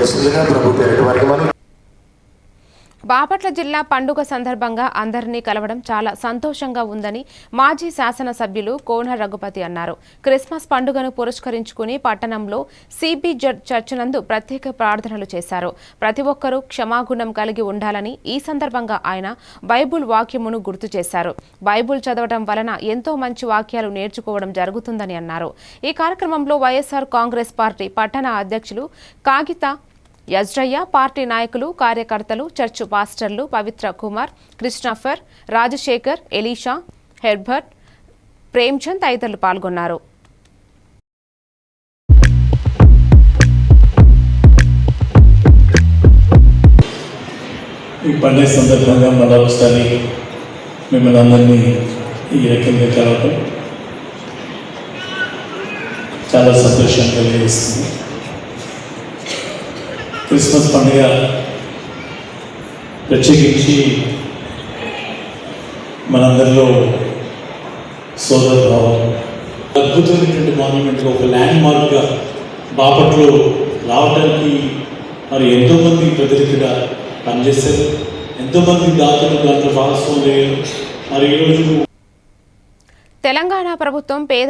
తెలియజేయవలసిందిగా ప్రభు పేరిట వారికి మనం బాపట్ల జిల్లా పండుగ సందర్భంగా అందరినీ కలవడం చాలా సంతోషంగా ఉందని మాజీ శాసనసభ్యులు కోన రఘుపతి అన్నారు. క్రిస్మస్ పండుగను పురస్కరించుకుని పట్టణంలో సిబి చర్చ్ నందు ప్రత్యేక ప్రార్థనలు చేశారు. ప్రతి ఒక్కరూ క్షమాగుణం కలిగి ఉండాలని ఈ సందర్భంగా ఆయన బైబుల్ వాక్యమును గుర్తు చేశారు. బైబుల్ చదవడం వలన ఎంతో మంచి వాక్యాలు నేర్చుకోవడం జరుగుతుందని అన్నారు. ఈ కార్యక్రమంలో వైఎస్ఆర్ కాంగ్రెస్ పార్టీ పట్టణ అధ్యక్షులు కాగిత యజ్రయ్య పార్టీ నాయకులు కార్యకర్తలు చర్చు పాస్టర్లు Pavitra Kumar Christopher Rajasekhar Elisha Herbert Premchand తదితరులు పాల్గొన్నారు. ఈ పండుగ సందర్భంగా మళ్ళా ఒకసారి మిమ్మల్ని అందరినీ ఈ రకంగా కలవటం చాలా సంతోషం కలిగిస్తుంది. క్రిస్మస్ పండుగ ప్రత్యేకించి మనందరిలో సోదరభావం అద్భుతమైనటువంటి మాన్యుమెంట్ ఒక ల్యాండ్ మార్క్గా బాపట్లో రావడానికి మరి ఎంతోమంది ప్రజలు ఇక్కడ పనిచేశారు. ఎంతోమంది దాతలు దాంట్లో భాగస్వాములు మరి ఈరోజు తెలంగాణ ప్రభుత్వం పేద